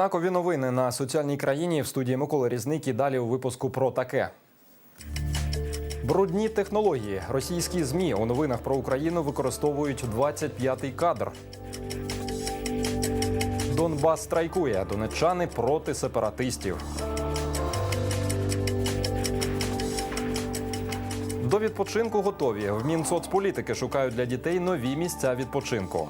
Знакові новини на соціальній країні в студії Миколи Різник і далі у випуску про таке. Брудні технології. Російські ЗМІ у новинах про Україну використовують 25-й кадр. Донбас страйкує. Донеччани проти сепаратистів. До відпочинку готові. В Мінсоцполітики шукають для дітей нові місця відпочинку.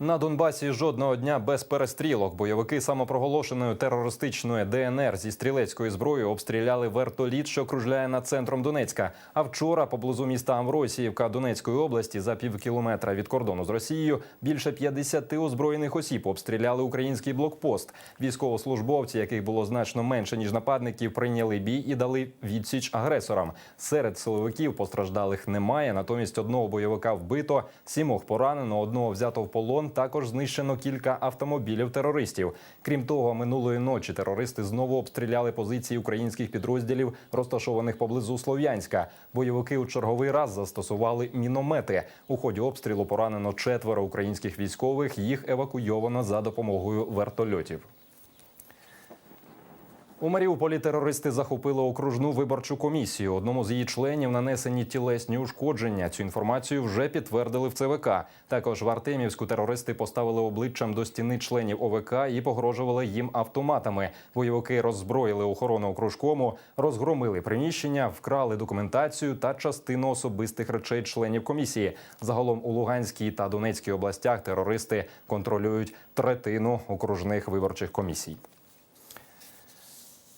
На Донбасі жодного дня без перестрілок. Бойовики самопроголошеної терористичної ДНР зі стрілецькою зброєю обстріляли вертоліт, що кружляє над центром Донецька. А вчора поблизу міста Амвросіївка Донецької області за пів кілометра від кордону з Росією більше 50 озброєних осіб обстріляли український блокпост. Військовослужбовці, яких було значно менше ніж нападників, прийняли бій і дали відсіч агресорам. Серед силовиків постраждалих немає. Натомість одного бойовика вбито, сімох поранено, одного взято в полон. Також знищено кілька автомобілів терористів. Крім того, минулої ночі терористи знову обстріляли позиції українських підрозділів, розташованих поблизу Слов'янська. Бойовики у черговий раз застосували міномети. У ході обстрілу поранено четверо українських військових. Їх евакуйовано за допомогою вертольотів. У Маріуполі терористи захопили окружну виборчу комісію. Одному з її членів нанесені тілесні ушкодження. Цю інформацію вже підтвердили в ЦВК. Також в Артемівську терористи поставили обличчям до стіни членів ОВК і погрожували їм автоматами. Бойовики роззброїли охорону окружкому, розгромили приміщення, вкрали документацію та частину особистих речей членів комісії. Загалом у Луганській та Донецькій областях терористи контролюють третину окружних виборчих комісій.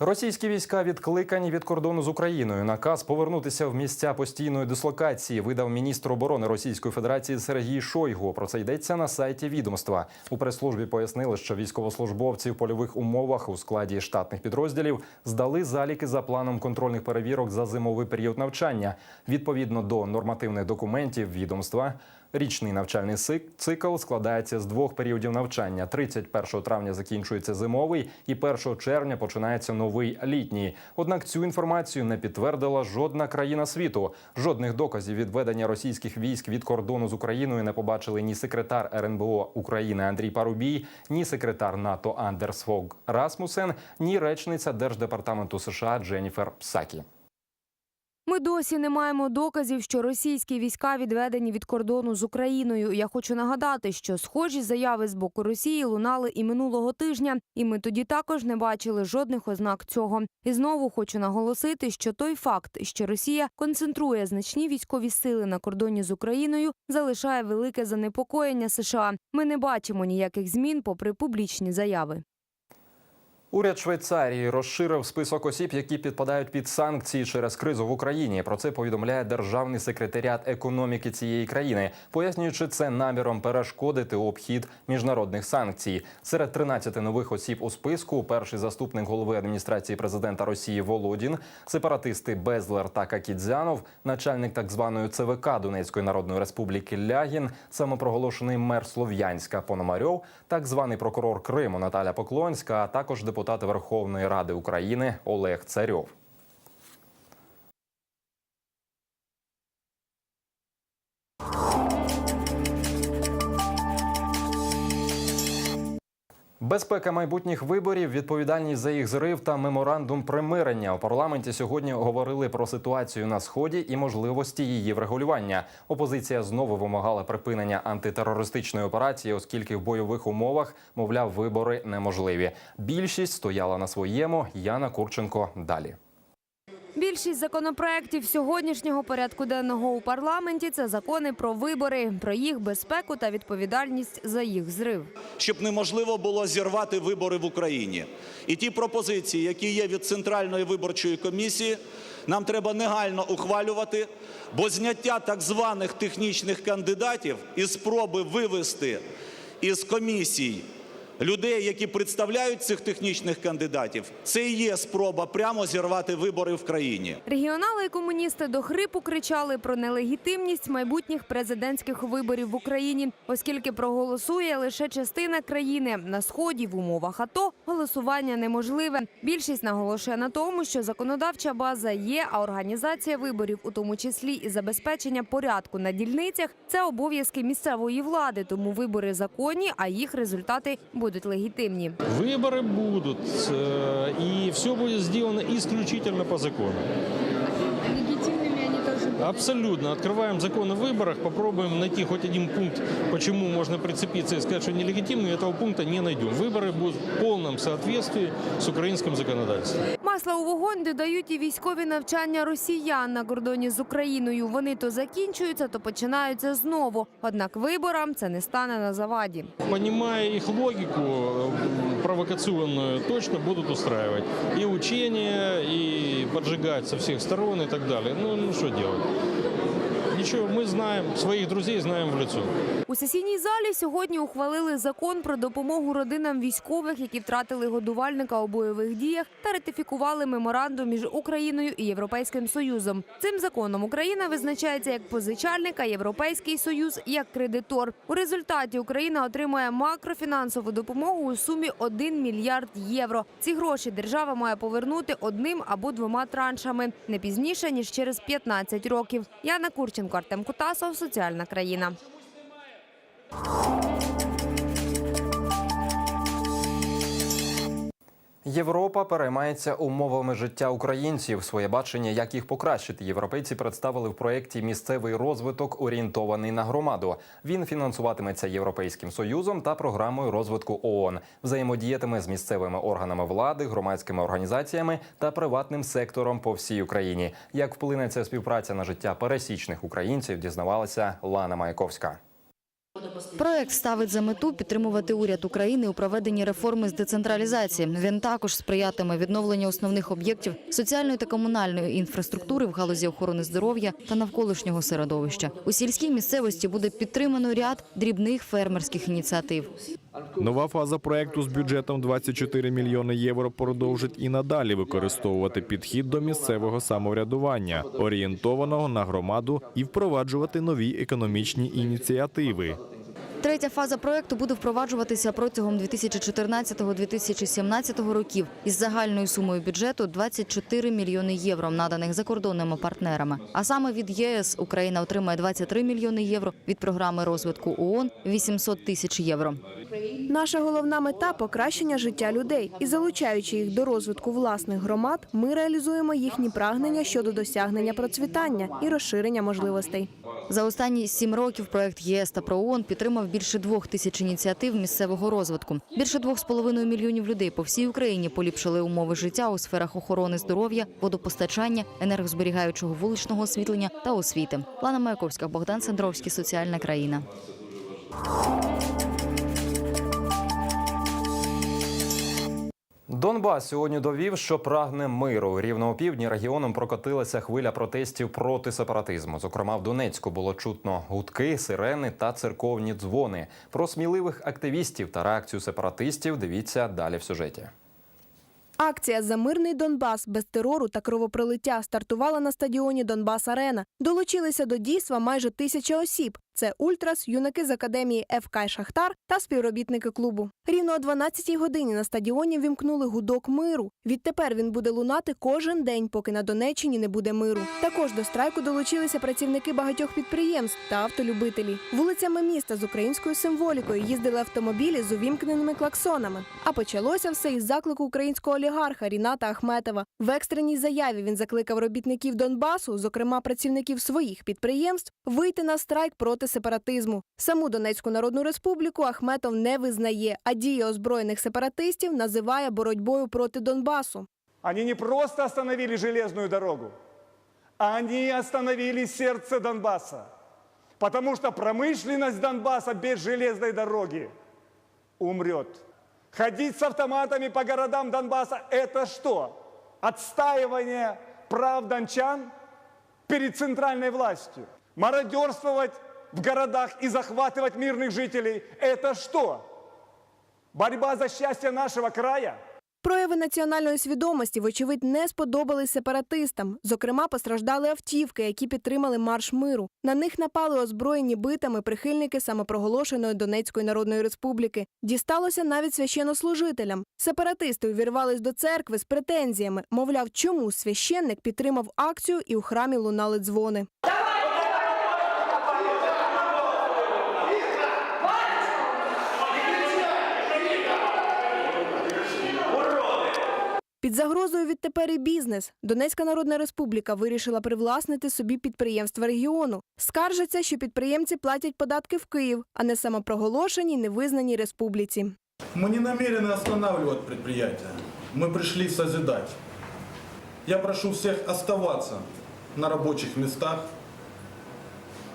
Російські війська відкликані від кордону з Україною. Наказ повернутися в місця постійної дислокації видав міністр оборони Російської Федерації Сергій Шойгу. Про це йдеться на сайті відомства. У прес-службі пояснили, що військовослужбовці в польових умовах у складі штатних підрозділів здали заліки за планом контрольних перевірок за зимовий період навчання. Відповідно до нормативних документів відомства. Річний навчальний цикл складається з двох періодів навчання. 31 травня закінчується зимовий, і 1 червня починається новий літній. Однак цю інформацію не підтвердила жодна країна світу. Жодних доказів відведення російських військ від кордону з Україною не побачили ні секретар РНБО України Андрій Парубій, ні секретар НАТО Андерс Фог Расмусен, ні речниця Держдепартаменту США Дженніфер Псакі. Ми досі не маємо доказів, що російські війська відведені від кордону з Україною. Я хочу нагадати, що схожі заяви з боку Росії лунали і минулого тижня, і ми тоді також не бачили жодних ознак цього. І знову хочу наголосити, що той факт, що Росія концентрує значні військові сили на кордоні з Україною, залишає велике занепокоєння США. Ми не бачимо ніяких змін, попри публічні заяви. Уряд Швейцарії розширив список осіб, які підпадають під санкції через кризу в Україні. Про це повідомляє державний секретаріат економіки цієї країни, пояснюючи це наміром перешкодити обхід міжнародних санкцій. Серед 13 нових осіб у списку перший заступник голови адміністрації президента Росії Володін, сепаратисти Безлер та Какідзянов, начальник так званої ЦВК Донецької Народної Республіки Лягін, самопроголошений мер Слов'янська Пономарьов, так званий прокурор Криму Наталя Поклонська, а також депутат Верховної Ради України Олег Царьов. Безпека майбутніх виборів, відповідальність за їх зрив та меморандум примирення у парламенті сьогодні говорили про ситуацію на сході і можливості її врегулювання. Опозиція знову вимагала припинення антитерористичної операції, оскільки в бойових умовах, мовляв, вибори неможливі. Більшість стояла на своєму. Яна Курченко далі. Більшість законопроєктів сьогоднішнього порядку денного у парламенті це закони про вибори, про їх безпеку та відповідальність за їх зрив. щоб неможливо було зірвати вибори в Україні. І ті пропозиції, які є від Центральної виборчої комісії, нам треба негайно ухвалювати, бо зняття так званих технічних кандидатів і спроби вивести із комісій людей, які представляють цих технічних кандидатів, це і є спроба прямо зірвати вибори в країні. Регіонали і комуністи до хрипу кричали про нелегітимність майбутніх президентських виборів в Україні, оскільки проголосує лише частина країни на сході в умовах АТО голосування неможливе. Більшість наголошує на тому, що законодавча база є, а організація виборів, у тому числі і забезпечення порядку на дільницях, це обов'язки місцевої влади. Тому вибори законні, а їх результати будуть легітимні. Выборы будут, э, и все будет сделано исключительно по закону. Легітимними вони теж Абсолютно. Открываем закон о выборах, попробуем найти хоть один пункт, почему можно прицепиться и сказать, что нелегитимный, этого пункта не найдем. Выборы будут в полном соответствии с украинским законодательством. Масла у вогонь додають і військові навчання росіян на кордоні з Україною. Вони то закінчуються, то починаються знову. Однак виборам це не стане на заваді. Понимая их логику э, точно будут устраивать. И учения, и поджигать со всех сторон и так далее. Ну, ну что делать? Ничего, мы знаем, своих друзей знаем в лицо. У сесійній залі сьогодні ухвалили закон про допомогу родинам військових, які втратили годувальника у бойових діях, та ратифікували меморандум між Україною і Європейським Союзом. Цим законом Україна визначається як позичальник, а Європейський Союз як кредитор. У результаті Україна отримує макрофінансову допомогу у сумі 1 мільярд євро. Ці гроші держава має повернути одним або двома траншами не пізніше ніж через 15 років. Яна Курченко, Артем Кутасов, соціальна країна. Європа переймається умовами життя українців. Своє бачення, як їх покращити, європейці представили в проєкті Місцевий розвиток орієнтований на громаду. Він фінансуватиметься Європейським союзом та програмою розвитку ООН. Взаємодіятиме з місцевими органами влади, громадськими організаціями та приватним сектором по всій Україні. Як вплине ця співпраця на життя пересічних українців, дізнавалася Лана Маяковська. Проект ставить за мету підтримувати уряд України у проведенні реформи з децентралізації. Він також сприятиме відновленню основних об'єктів соціальної та комунальної інфраструктури в галузі охорони здоров'я та навколишнього середовища. У сільській місцевості буде підтримано ряд дрібних фермерських ініціатив. Нова фаза проекту з бюджетом 24 мільйони євро продовжить і надалі використовувати підхід до місцевого самоврядування, орієнтованого на громаду, і впроваджувати нові економічні ініціативи. Третя фаза проекту буде впроваджуватися протягом 2014-2017 років із загальною сумою бюджету 24 мільйони євро, наданих закордонними партнерами. А саме від ЄС Україна отримає 23 мільйони євро, від програми розвитку ООН – 800 тисяч євро. Наша головна мета покращення життя людей. І залучаючи їх до розвитку власних громад, ми реалізуємо їхні прагнення щодо досягнення процвітання і розширення можливостей. За останні сім років проект ЄС та ПРООН підтримав більше двох тисяч ініціатив місцевого розвитку. Більше двох з половиною мільйонів людей по всій Україні поліпшили умови життя у сферах охорони здоров'я, водопостачання, енергозберігаючого вуличного освітлення та освіти. Лана Маяковська, Богдан Сандровський, соціальна країна. Донбас сьогодні довів, що прагне миру. Рівно у півдні регіоном прокотилася хвиля протестів проти сепаратизму. Зокрема, в Донецьку було чутно гудки, сирени та церковні дзвони. Про сміливих активістів та реакцію сепаратистів дивіться далі в сюжеті. Акція за мирний Донбас без терору та кровопролиття стартувала на стадіоні Донбас Арена. Долучилися до дійства майже тисяча осіб. Це Ультрас, юнаки з академії ФК Шахтар та співробітники клубу. Рівно о 12-й годині на стадіоні вімкнули гудок миру. Відтепер він буде лунати кожен день, поки на Донеччині не буде миру. Також до страйку долучилися працівники багатьох підприємств та автолюбителі. Вулицями міста з українською символікою їздили автомобілі з увімкненими клаксонами. А почалося все із заклику українського олігарха Ріната Ахметова. В екстреній заяві він закликав робітників Донбасу, зокрема працівників своїх підприємств, вийти на страйк проти сепаратизму. Саму Донецьку Народну Республіку Ахметов не визнає, а дії озброєних сепаратистів називає боротьбою проти Донбасу. Они не просто остановили железную дорогу, а они остановили сердце Донбасса. Потому что промышленность Донбасса без железной дороги умрет. Ходить с автоматами по городам Донбасса – это что? Отстаивание прав дончан перед центральной властью. Мародерствовать в городах и захватывать мирных жителей – это что? Борьба за счастье нашего края Прояви національної свідомості, вочевидь, не сподобались сепаратистам. Зокрема, постраждали автівки, які підтримали марш миру. На них напали озброєні битами прихильники самопроголошеної Донецької Народної Республіки. Дісталося навіть священнослужителям. Сепаратисти увірвались до церкви з претензіями. Мовляв, чому священник підтримав акцію і у храмі лунали дзвони. Під загрозою відтепер і бізнес. Донецька Народна Республіка вирішила привласнити собі підприємства регіону. Скаржаться, що підприємці платять податки в Київ, а не самопроголошеній невизнаній республіці. Мы не намерены останавливать предприятия. Мы пришли созидать. Я прошу всех оставаться на рабочих местах,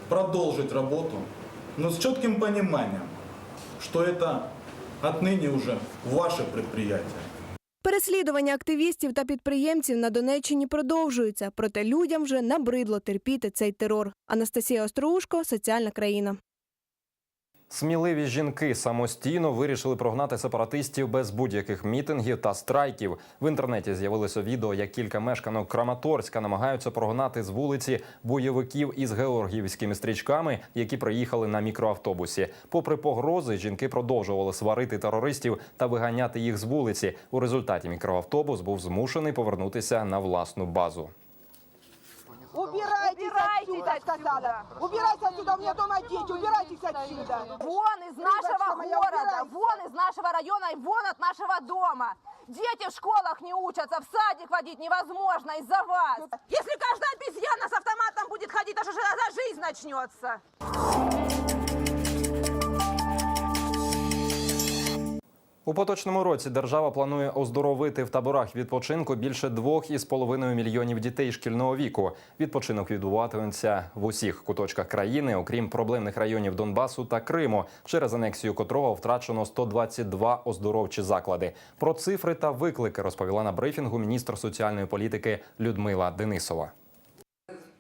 продолжить работу, но с четким пониманием, что это отныне уже ваше предприятие. Переслідування активістів та підприємців на Донеччині продовжуються, проте людям вже набридло терпіти цей терор. Анастасія Остроушко, соціальна країна. Сміливі жінки самостійно вирішили прогнати сепаратистів без будь-яких мітингів та страйків. В інтернеті з'явилося відео, як кілька мешканок Краматорська намагаються прогнати з вулиці бойовиків із георгіївськими стрічками, які приїхали на мікроавтобусі. Попри погрози, жінки продовжували сварити терористів та виганяти їх з вулиці. У результаті мікроавтобус був змушений повернутися на власну базу. Убирайтесь, отсюда, сказала. Убирайтесь отсюда, у меня дома дети, убирайтесь отсюда. Вон из нашего города, вон из нашего района и вон от нашего дома. Дети в школах не учатся, в садик водить невозможно из-за вас. Если каждая обезьяна с автоматом будет ходить, то же за жизнь начнется? У поточному році держава планує оздоровити в таборах відпочинку більше 2,5 мільйонів дітей шкільного віку. Відпочинок відбуватиметься в усіх куточках країни, окрім проблемних районів Донбасу та Криму, через анексію котрого втрачено 122 оздоровчі заклади. Про цифри та виклики розповіла на брифінгу міністр соціальної політики Людмила Денисова.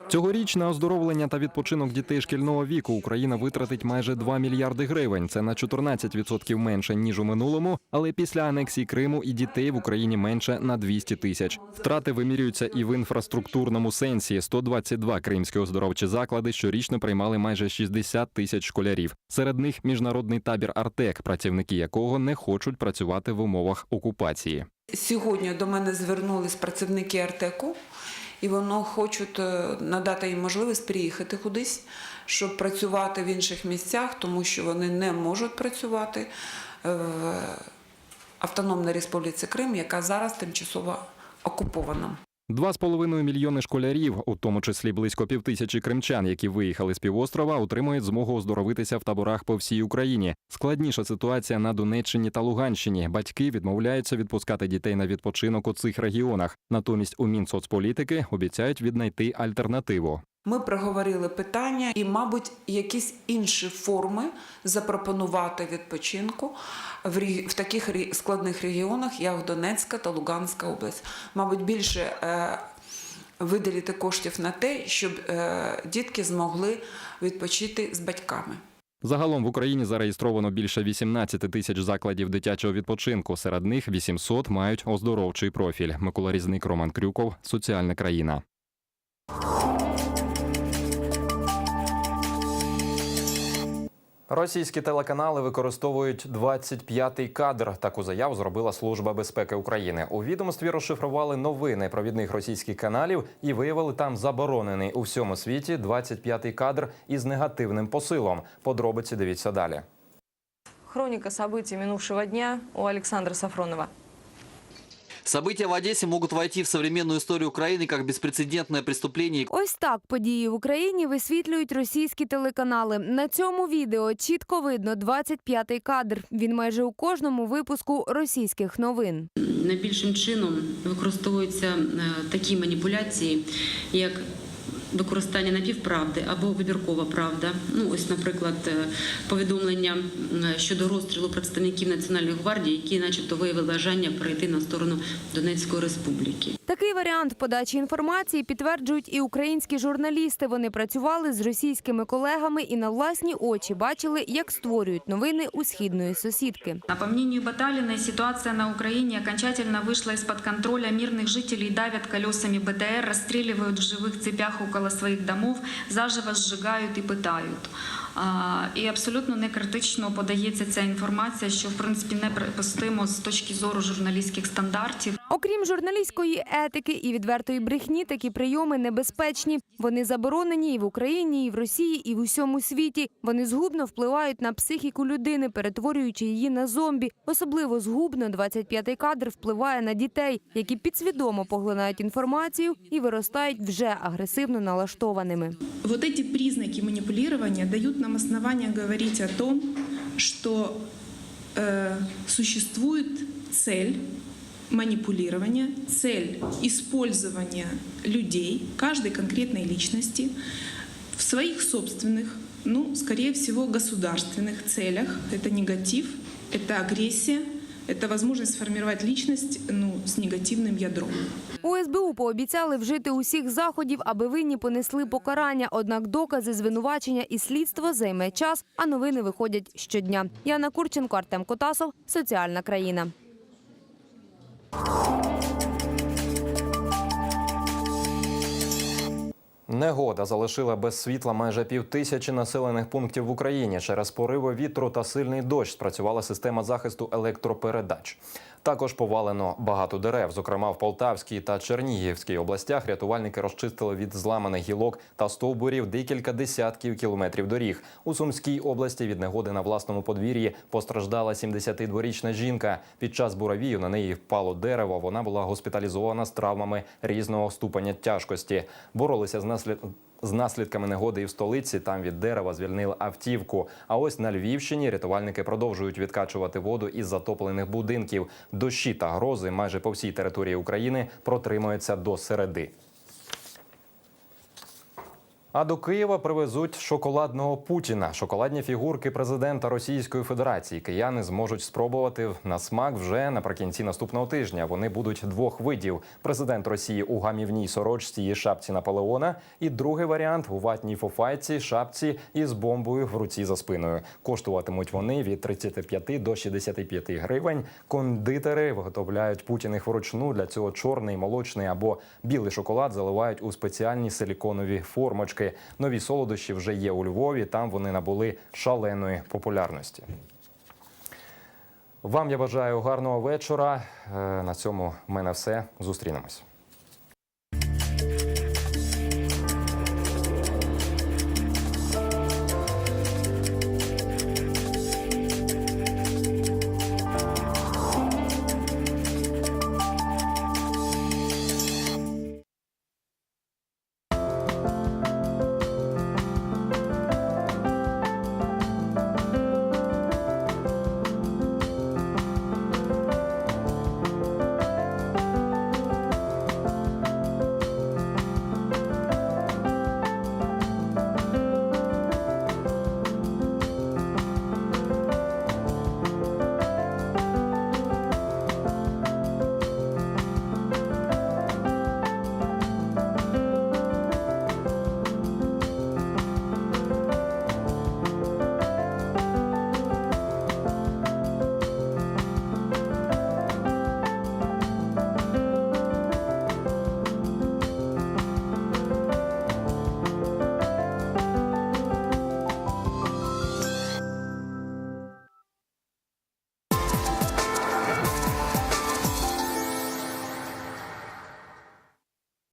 Цьогоріч на оздоровлення та відпочинок дітей шкільного віку Україна витратить майже 2 мільярди гривень. Це на 14% менше ніж у минулому. Але після анексії Криму і дітей в Україні менше на 200 тисяч. Втрати вимірюються і в інфраструктурному сенсі. 122 кримські оздоровчі заклади щорічно приймали майже 60 тисяч школярів. Серед них міжнародний табір Артек, працівники якого не хочуть працювати в умовах окупації. Сьогодні до мене звернулись працівники Артеку, і воно хочуть е, надати їм можливість приїхати кудись, щоб працювати в інших місцях, тому що вони не можуть працювати в Автономній Республіці Крим, яка зараз тимчасово окупована. Два з половиною мільйони школярів, у тому числі близько півтисячі кримчан, які виїхали з півострова, отримують змогу оздоровитися в таборах по всій Україні. Складніша ситуація на Донеччині та Луганщині. Батьки відмовляються відпускати дітей на відпочинок у цих регіонах. Натомість у Мінсоцполітики обіцяють віднайти альтернативу. Ми проговорили питання і, мабуть, якісь інші форми запропонувати відпочинку в, в таких складних регіонах, як Донецька та Луганська область. Мабуть, більше е, виділити коштів на те, щоб е, дітки змогли відпочити з батьками. Загалом в Україні зареєстровано більше 18 тисяч закладів дитячого відпочинку. Серед них 800 мають оздоровчий профіль. Микола Різник, Роман Крюков, Соціальна країна. Російські телеканали використовують 25-й кадр. Таку заяву зробила Служба безпеки України. У відомстві розшифрували новини провідних російських каналів і виявили там заборонений у всьому світі 25-й кадр із негативним посилом. Подробиці дивіться далі. Хроніка событий минувшего дня у Олександра Сафронова. События в Одессе могут войти в современную историю Украины как беспрецедентное преступление. Ось так події в Україні висвітлюють російські телеканали. На цьому відео чітко видно 25-й кадр. Він майже у кожному випуску російських новин. Найбільшим чином використовуються е, такі маніпуляції, як використання напівправди або вибіркова правда. Ну ось, наприклад, е, повідомлення м, щодо розстрілу представників Національної гвардії, які, начебто, виявили бажання перейти на сторону Донецької республіки. Такий варіант подачі інформації підтверджують і українські журналісти. Вони працювали з російськими колегами і на власні очі бачили, як створюють новини у східної сусідки. А по мнению Баталиной, ситуация на Украине окончательно вышла из-под контроля. Мирных жителей давят колесами БТР, расстреливают в живых цепях около своих домов, заживо сжигают і пытают. І абсолютно не критично подається ця інформація, що в принципі неприпустимо з точки зору журналістських стандартів. Окрім журналістської етики і відвертої брехні, такі прийоми небезпечні. Вони заборонені і в Україні, і в Росії, і в усьому світі. Вони згубно впливають на психіку людини, перетворюючи її на зомбі. Особливо згубно 25-й кадр впливає на дітей, які підсвідомо поглинають інформацію і виростають вже агресивно налаштованими. Вот эти признаки манипулирования дают нам основания говорить о том, что э, существует цель манипулирования, цель использования людей, каждой конкретной личности в своих собственных, ну, скорее всего, государственных целях. Это негатив, это агрессия, это возможность сформировать личность ну, с негативным ядром. У СБУ пообіцяли вжити усіх заходів, аби винні понесли покарання. Однак докази, звинувачення і слідство займе час, а новини виходять щодня. Яна Курченко, Артем Котасов, Соціальна країна. Негода залишила без світла майже півтисячі населених пунктів в Україні. Через пориви вітру та сильний дощ спрацювала система захисту електропередач. Також повалено багато дерев. Зокрема, в Полтавській та Чернігівській областях рятувальники розчистили від зламаних гілок та стовбурів декілька десятків кілометрів доріг. У Сумській області від негоди на власному подвір'ї постраждала 72-річна жінка. Під час буравію на неї впало дерево. Вона була госпіталізована з травмами різного ступеня тяжкості. Боролися з наслід... З наслідками негоди і в столиці там від дерева звільнили автівку. А ось на Львівщині рятувальники продовжують відкачувати воду із затоплених будинків. Дощі та грози майже по всій території України протримуються до середи. А до Києва привезуть шоколадного Путіна. Шоколадні фігурки президента Російської Федерації. Кияни зможуть спробувати на смак вже наприкінці наступного тижня. Вони будуть двох видів: президент Росії у гамівній сорочці і шапці Наполеона, і другий варіант у ватній фуфайці, шапці із бомбою в руці за спиною. Коштуватимуть вони від 35 до 65 гривень. Кондитери виготовляють путіних вручну. Для цього чорний, молочний або білий шоколад заливають у спеціальні силіконові формочки. Нові солодощі вже є у Львові. Там вони набули шаленої популярності. Вам я бажаю гарного вечора. Е, На цьому в мене все. Зустрінемось.